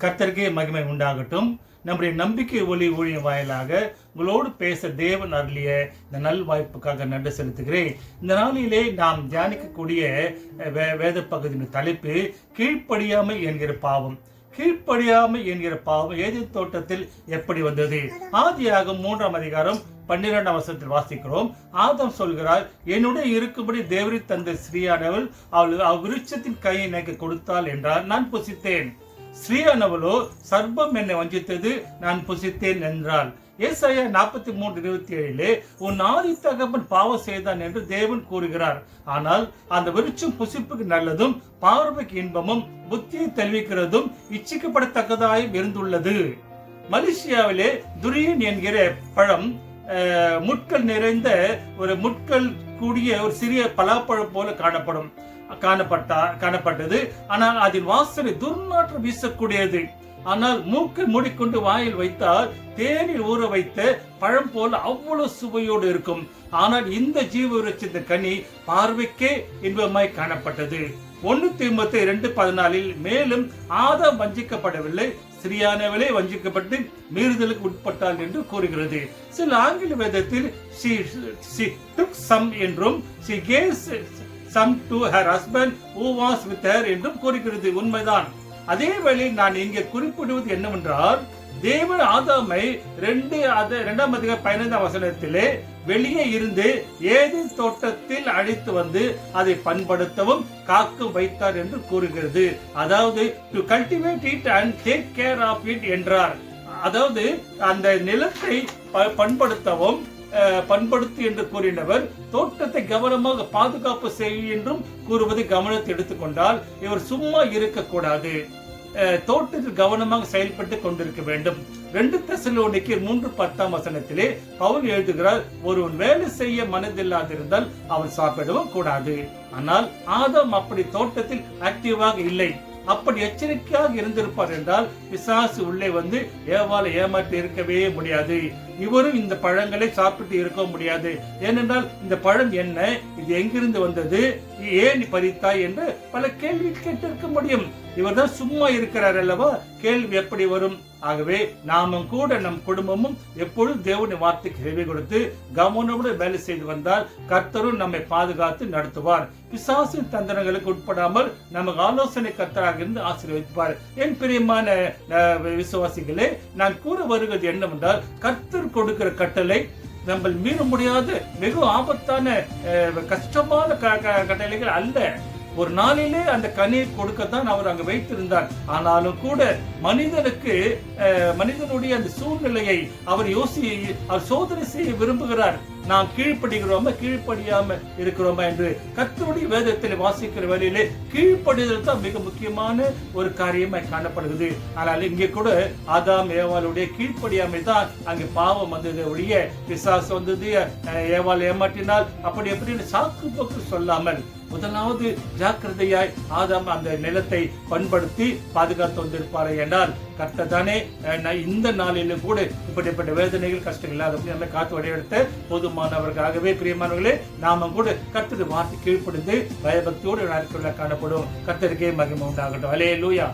கர்த்தருக்கே மகிமை உண்டாகட்டும். நம்முடைய நம்பிக்கை ஒளி ஊழியம் வாயிலாக உங்களோடு பேச தேவன் அருளிய இந்த நல் வாய்ப்புக்காக நன்றி செலுத்துகிறேன். இந்த நாளிலே நாம் தியானிக்கக்கூடிய வே- வேத பகுதியின் தலைப்பு கீழ்ப்படியாமை என்கிற பாவம். கீழ்ப்படியாமை என்கிற பாவம் ஏதே தோட்டத்தில் எப்படி வந்தது? ஆதியாக மூன்றாம் அதிகாரம் பன்னிரெண்டாம் வருஷத்தில் வாசிக்கிறோம். ஆதம் சொல்கிறார் என்னுடைய இருக்கும்படி தேவரி தந்த ஸ்ரீயானவள் அவள் அவ்விருட்சத்தின் கையை எனக்கு கொடுத்தாள் என்றார். நான் புசித்தேன். ஸ்ரீயானவளோ சர்ப்பம் என்னை வஞ்சித்தது நான் புசித்தேன் என்றாள். ஏசாயா நாற்பத்தி மூன்று இருபத்தி ஏழிலே உன் ஆதி தகப்பன் பாவம் செய்தான் என்று தேவன் கூறுகிறார். ஆனால் அந்த விருட்சம் புசிப்புக்கு நல்லதும் பார்வைக்கு இன்பமும் புத்தியை தெளிவிக்கிறதும் இச்சிக்கப்படத்தக்கதாயும் இருந்துள்ளது. மலேசியாவிலே துரியன் என்கிற பழம் அஹ், முட்கள் நிறைந்த ஒரு முட்கள் கூடிய ஒரு சிறிய பலாப்பழம் போல காணப்படும். காணப்பட்டா காணப்பட்டது. ஆனால் அதில் வாசனை துர்நாற்றம் வீசக்கூடியது. ஆனால் மூக்கை மூடிக்கொண்டு வாயில் வைத்தால் தேனில் ஊற வைத்த பழம் போல அவ்வளவு சுவையோடு இருக்கும். ஆனால் இந்த ஜீவ விருட்சத்தின் கனி பார்வைக்கே இன்பமாய் காணப்பட்டது. ஒன்னு தீமத்து இரண்டு பதினாலில் மேலும் ஆதாம் வஞ்சிக்கப்படவில்லை. ஸ்ரீயானவளே வஞ்சிக்கப்பட்டு மீறுதலுக்கு உட்பட்டாள் என்று கூறுகிறது. சில ஆங்கில வேதத்தில் she she took some என்றும் some to her husband who was with her என்றும் கூறுகிறது. உண்மைதான். அதே வேளையில் நான் இங்கே குறிப்பிடுவது என்னவென்றால் தேவன் ஆதாமை ரெண்டு அது இரண்டாம் அதிக பதினைந்தாம் வசனத்திலே வெளியே இருந்து ஏதி தோட்டத்தில் அழைத்து வந்து அதை பண்படுத்தவும் காக்க வைத்தார் என்று கூறுகிறது. அதாவது to cultivate it and take care of it என்றார். அதாவது அந்த நிலத்தை ப- பண்படுத்தவும் பண்படுத்து என்று கூறினவர் தோட்டத்தை கவனமாக பாதுகாப்பு செய் என்றும் கூறுவதை கவனத்தை எடுத்துக்கொண்டால் இவர் சும்மா இருக்கக்கூடாது. தோட்டத்தில் கவனமாக செயல்பட்டு கொண்டிருக்க வேண்டும். ரெண்டு தசலோனிக்கு மூன்று பத்தாம் வசனத்திலே பவுல் எழுதுகிறார் ஒருவன் வேலை செய்ய மனதில்லாதிருந்தால் அவன் சாப்பிடவும் கூடாது. ஆனால் ஆதாம் அப்படி தோட்டத்தில் ஆக்டிவாக இல்லை. அப்படி எச்சரிக்கையாக இருந்திருப்பார் என்றால் பிசாசு உள்ளே வந்து ஏவால ஏமாற்றி இருக்கவே முடியாது. இவரும் இந்த பழங்களை சாப்பிட்டு இருக்க முடியாது. ஏனென்றால் இந்த பழம் என்ன? இது எங்கிருந்து வந்தது? ஏன் பறித்தாய் என்று பல கேள்வி கேட்டிருக்க முடியும். இவர் தான் சும்மா இருக்கிறார் அல்லவா? கேள்வி எப்படி வரும்? ஆகவே நாமும் கூட நம் குடும்பமும் எப்பொழுதும் தேவனுடைய வார்த்தைக்கு செவி கொடுத்து கவனமுடன் வேலை செய்து வந்தால் கர்த்தரும் நம்மை பாதுகாத்து நடத்துவார். பிசாசின் தந்திரங்களுக்கு உட்படாமல் நமக்கு ஆலோசனை கர்த்தராக இருந்து ஆசீர்வதிப்பார். என் பிரியமான விசுவாசிகளே நான் கூற வருவது என்னவென்றால் கர்த்தர் கொடுக்கிற கட்டளை நம்ம மீற முடியாத. மிக ஆபத்தான கஷ்டமான கட்டளைகள் அல்ல. ஒரு நாளிலே அந்த கண்ணீர் கொடுக்கத்தான் அவர் அங்கு வைத்திருந்தார். ஆனாலும் கூட மனிதனுக்கு அஹ், மனிதனுடைய அந்த சூழ்நிலையை அவர் யோசி அவர் சோதனை செய்ய விரும்புகிறார். நாம் கீழ்ப்படுகிறோமா கீழ்ப்படியாம இருக்கிறோமா என்று கத்தருடைய வேதத்தில் வாசிக்கிற வேலையிலே கீழ்ப்படிதல் தான் மிக முக்கியமான ஒரு காரியமாய் காணப்படுகிறது. ஆனால் இங்கே கூட ஆதாம் ஏவாளுடைய கீழ்ப்படியாமை தான் அங்கே பாவம் வந்தது ஒழிய பிசாசு வந்தது. அஹ், ஏவாள் ஏமாற்றினால் அப்படி எப்படின்னு சாக்கு போக்கு சொல்லாமல் முதலாவது ஜாக்கிரதையாய் ஆதாம் அந்த நிலத்தை பண்படுத்தி பாதுகாத்து வந்திருப்பார் என்றால் கர்த்தர் தானே இந்த நாளிலும் கூட இப்படிப்பட்ட வேதனைகள் கஷ்டங்கள் இல்லாத நம்ம காத்து வழியெடுத்த போதுமானவர்களாகவே. பிரியமானவர்களே நாம கூட கர்த்தர் வார்த்தை கீழ்ப்படிந்து பயபக்தியோடு நாட்களில் காணப்படும். கர்த்தருக்கே மகிமை உண்டாகட்டும். அலே லூயா